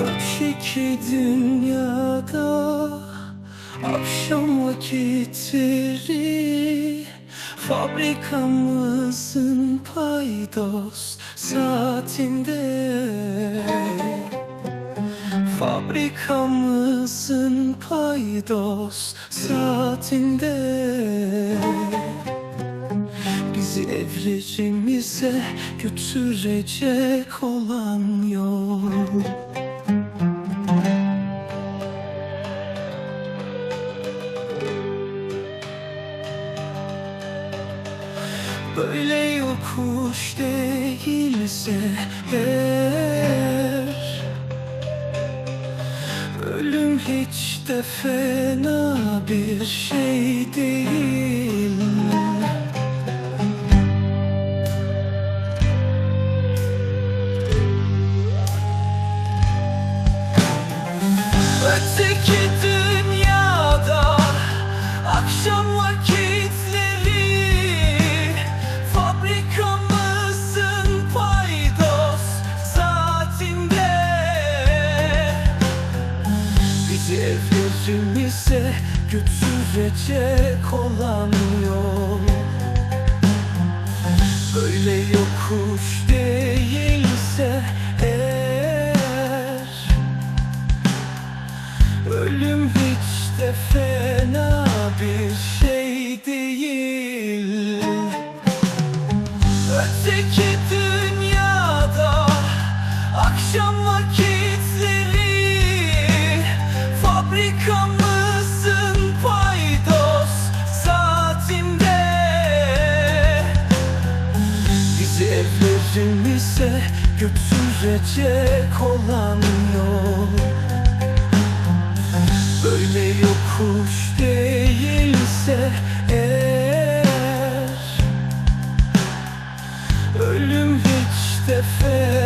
Öteki dünyada Akşam vakitleri Fabrikamızın paydos saatinde. Fabrikamızın paydos saatinde. Bizi evlerimize götürecek olan yol Böyle yokuş değilse eğer Ölüm hiç de fena bir şey değil. Öteki evlerimize götürecek olan yol. Böyle yokuş değilse eğer Ölüm hiç de fena bir şey değil. Öteki Zevlerim ise götürecek olan yol. Böyle yokuş değilse eğer Ölüm hiç de fena